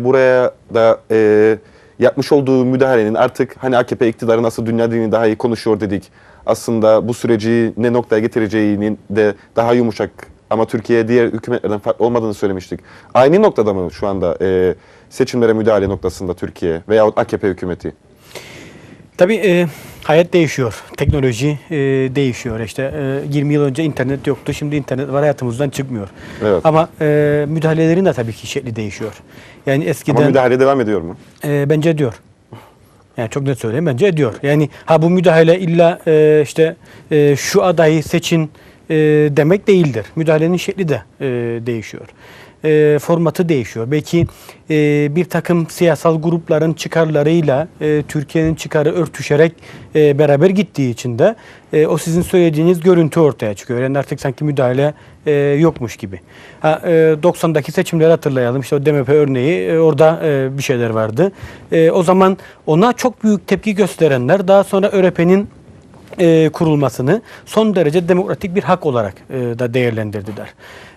Buraya da e, yapmış olduğu müdahalenin artık hani AKP iktidarı nasıl dünya dilini daha iyi konuşuyor dedik. Aslında bu süreci ne noktaya getireceğinin de daha yumuşak ama Türkiye diğer hükümetlerden farklı olmadığını söylemiştik. Aynı noktada mı şu anda e, seçimlere müdahale noktasında Türkiye veya AKP hükümeti? Tabii e, hayat değişiyor. Teknoloji e, değişiyor. İşte e, 20 yıl önce internet yoktu. Şimdi internet var hayatımızdan çıkmıyor. Evet. Ama e, müdahalelerin de tabii ki şekli değişiyor. Yani eskiden Ama müdahale devam ediyor mu? e, bence ediyor. Yani çok net söyleyeyim bence ediyor. Yani ha bu müdahale illa e, işte e, şu adayı seçin e, demek değildir. Müdahalenin şekli de e, değişiyor. E, formatı değişiyor. Belki e, bir takım siyasal grupların çıkarlarıyla e, Türkiye'nin çıkarı örtüşerek e, beraber gittiği için de e, o sizin söylediğiniz görüntü ortaya çıkıyor. Yani artık sanki müdahale e, yokmuş gibi. Ha, e, 90'daki seçimleri hatırlayalım. İşte o DMP örneği e, orada e, bir şeyler vardı. E, o zaman ona çok büyük tepki gösterenler daha sonra ÖRP'nin e, kurulmasını son derece demokratik bir hak olarak e, da değerlendirdiler.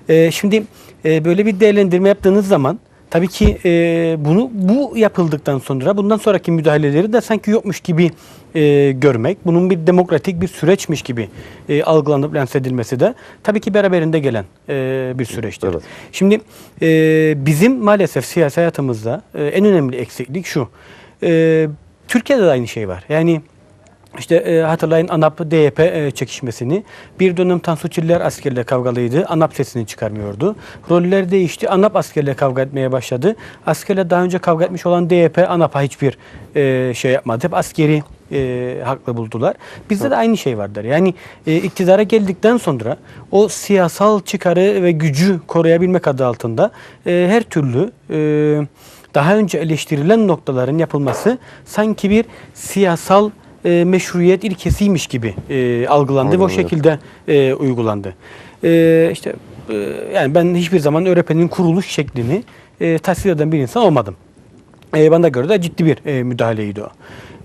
E, şimdi e, böyle bir değerlendirme yaptığınız zaman tabii ki e, bunu bu yapıldıktan sonra bundan sonraki müdahaleleri de sanki yokmuş gibi e, görmek, bunun bir demokratik bir süreçmiş gibi e, algılanıp lanse edilmesi de tabii ki beraberinde gelen e, bir süreçtir. Evet. Şimdi e, bizim maalesef siyasi hayatımızda e, en önemli eksiklik şu. E, Türkiye'de de aynı şey var. Yani işte e, hatırlayın ANAP DYP e, çekişmesini. Bir dönem Tansu Çiller askerle kavgalıydı. ANAP sesini çıkarmıyordu. Roller değişti. ANAP askerle kavga etmeye başladı. Askerle daha önce kavga etmiş olan DYP ANAP'a hiçbir e, şey yapmadı. Hep askeri e, haklı buldular. Bizde de aynı şey vardır. Yani e, iktidara geldikten sonra o siyasal çıkarı ve gücü koruyabilmek adı altında e, her türlü e, daha önce eleştirilen noktaların yapılması sanki bir siyasal e, meşruiyet ilkesiymiş gibi e, algılandı ve o Aynen şekilde e, uygulandı. E, işte e, yani ben hiçbir zaman ÖRP'nin kuruluş şeklini e, tasvir eden bir insan olmadım. E, bana göre de ciddi bir e, müdahaleydi o.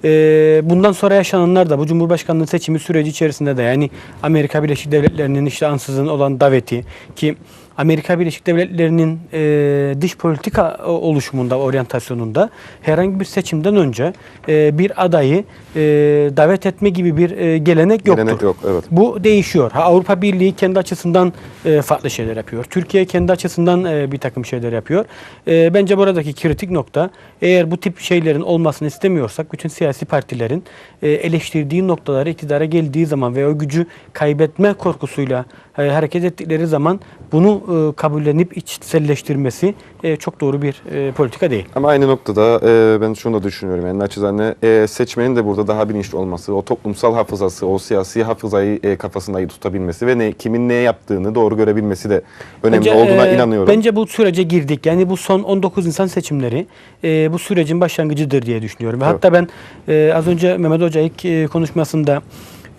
E, bundan sonra yaşananlar da bu Cumhurbaşkanlığı seçimi süreci içerisinde de yani Amerika Birleşik Devletleri'nin işte ansızın olan daveti ki Amerika Birleşik Devletleri'nin e, dış politika oluşumunda, oryantasyonunda herhangi bir seçimden önce e, bir adayı e, davet etme gibi bir e, gelenek yoktur. Gelenek yok, evet. Bu değişiyor. Ha, Avrupa Birliği kendi açısından e, farklı şeyler yapıyor. Türkiye kendi açısından e, bir takım şeyler yapıyor. E, bence buradaki kritik nokta eğer bu tip şeylerin olmasını istemiyorsak bütün siyasi partilerin e, eleştirdiği noktaları iktidara geldiği zaman ve o gücü kaybetme korkusuyla e, hareket ettikleri zaman bunu e, kabullenip içselleştirmesi çok doğru bir politika değil. Ama aynı noktada ben şunu da düşünüyorum. Yani naçizane seçmenin de burada daha bilinçli olması, o toplumsal hafızası, o siyasi hafızayı kafasında iyi tutabilmesi ve ne, kimin ne yaptığını doğru görebilmesi de önemli Bence, olduğuna inanıyorum. Bence bu sürece girdik. Yani bu son 19 insan seçimleri bu sürecin başlangıcıdır diye düşünüyorum. Ve Evet. hatta ben e, az önce Mehmet Hoca ilk e, konuşmasında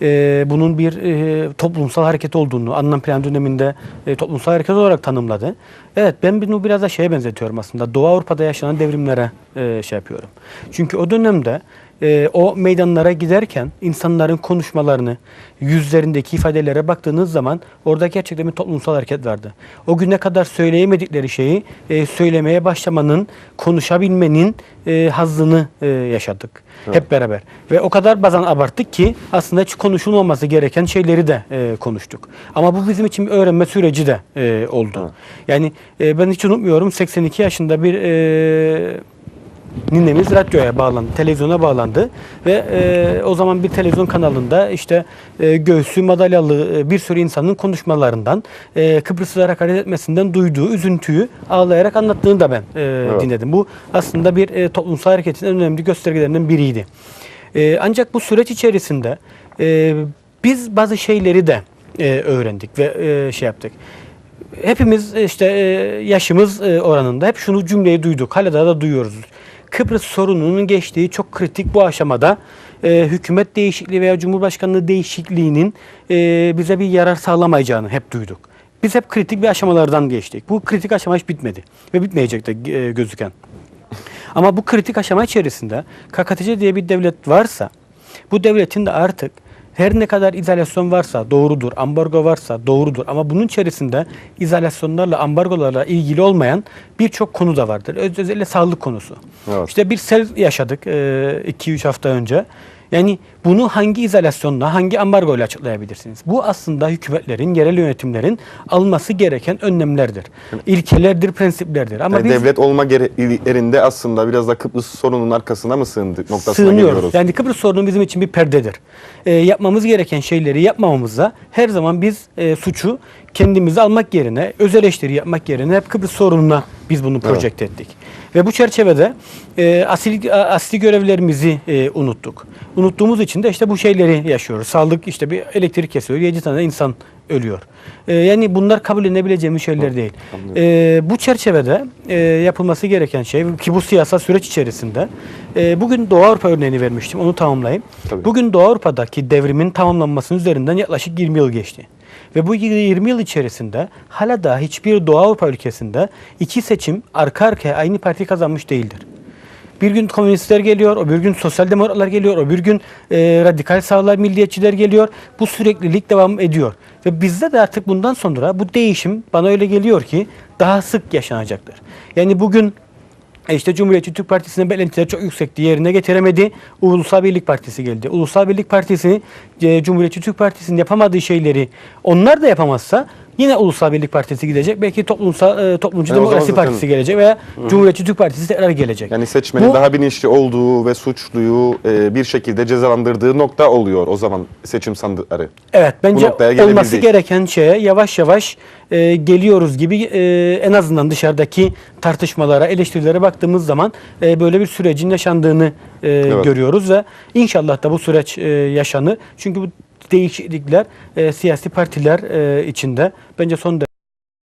e, bunun bir e, toplumsal hareket olduğunu, anlam plan döneminde e, toplumsal hareket olarak tanımladı. Evet ben bunu biraz da şeye benzetiyorum aslında. Doğu Avrupa'da yaşanan devrimlere e, şey yapıyorum. Çünkü o dönemde e, o meydanlara giderken insanların konuşmalarını, yüzlerindeki ifadelere baktığınız zaman orada gerçekten bir toplumsal hareket vardı. O güne kadar söyleyemedikleri şeyi e, söylemeye başlamanın, konuşabilmenin e, hazzını e, yaşadık hep beraber. Ve o kadar bazen abarttık ki aslında hiç konuşulmaması gereken şeyleri de e, konuştuk. Ama bu bizim için bir öğrenme süreci de e, oldu. Yani e, ben hiç unutmuyorum 82 yaşında bir e, ninemiz radyoya bağlandı, televizyona bağlandı ve e, o zaman bir televizyon kanalında işte e, göğsü madalyalı e, bir sürü insanın konuşmalarından e, Kıbrıslılara hakaret etmesinden duyduğu üzüntüyü ağlayarak anlattığını da ben e, dinledim. Bu aslında bir e, toplumsal hareketin en önemli göstergelerinden biriydi. E, ancak bu süreç içerisinde e, biz bazı şeyleri de e, öğrendik ve e, şey yaptık hepimiz işte e, yaşımız e, oranında hep şunu cümleyi duyduk. Hala da, da duyuyoruz. Kıbrıs sorununun geçtiği çok kritik bu aşamada e, hükümet değişikliği veya cumhurbaşkanlığı değişikliğinin e, bize bir yarar sağlamayacağını hep duyduk. Biz hep kritik bir aşamalardan geçtik. Bu kritik aşama hiç bitmedi ve bitmeyecek de e, gözüken. Ama bu kritik aşama içerisinde KKTC diye bir devlet varsa bu devletin de artık her ne kadar izolasyon varsa doğrudur, ambargo varsa doğrudur ama bunun içerisinde izolasyonlarla, ambargolarla ilgili olmayan birçok konu da vardır. Öz- Özellikle sağlık konusu. Evet. İşte bir sel yaşadık 2-3 hafta önce. Yani bunu hangi izolasyonla, hangi ambargoyla açıklayabilirsiniz? Bu aslında hükümetlerin, yerel yönetimlerin alması gereken önlemlerdir. İlkelerdir, prensiplerdir. Ama Yani biz devlet olma gereklerinde aslında biraz da Kıbrıs sorunun arkasına mı sığındık noktasına sığınıyoruz. geliyoruz. Yani Kıbrıs sorunu bizim için bir perdedir. Ee, yapmamız gereken şeyleri yapmamamızda her zaman biz e, suçu kendimize almak yerine, öz eleştiri yapmak yerine hep Kıbrıs sorununa biz bunu projekte ettik. Ve bu çerçevede e, asil, a- asli görevlerimizi e, unuttuk. Unuttuğumuz için de işte bu şeyleri yaşıyoruz. Sağlık işte bir elektrik kesiyor, 7 tane insan ölüyor. E, yani bunlar kabul edilebileceğimiz şeyler değil. E, bu çerçevede e, yapılması gereken şey ki bu siyasal süreç içerisinde e, bugün Doğu Avrupa örneğini vermiştim. Onu tamamlayayım. Tabii. Bugün Doğu Avrupa'daki devrimin tamamlanmasının üzerinden yaklaşık 20 yıl geçti. Ve bu 20 yıl içerisinde hala da hiçbir Doğu Avrupa ülkesinde iki seçim arka arkaya aynı parti kazanmış değildir. Bir gün komünistler geliyor, o bir gün sosyal demokratlar geliyor, o bir gün e, radikal sağlar, milliyetçiler geliyor. Bu süreklilik devam ediyor. Ve bizde de artık bundan sonra bu değişim bana öyle geliyor ki daha sık yaşanacaktır. Yani bugün e işte Cumhuriyetçi Türk Partisi'nin beklentileri çok yüksekti. Yerine getiremedi. Ulusal Birlik Partisi geldi. Ulusal Birlik Partisi e, Cumhuriyetçi Türk Partisi'nin yapamadığı şeyleri onlar da yapamazsa yine Ulusal Birlik Partisi gidecek. Belki toplumsal e, Toplumcu Yani zaman Demokrasi zaten- Partisi gelecek veya Cumhuriyetçi Türk Partisi tekrar gelecek. Yani seçmenin Bu- daha bilinçli olduğu ve suçluyu e, bir şekilde cezalandırdığı nokta oluyor o zaman seçim sandıkları. Evet bence olması gereken şeye yavaş yavaş e, geliyoruz gibi e, en azından dışarıdaki tartışmalara, eleştirilere baktığımız zaman e, böyle bir sürecin yaşandığını e, görüyoruz ve inşallah da bu süreç e, yaşanır. Çünkü bu değişiklikler e, siyasi partiler e, içinde. Bence son derece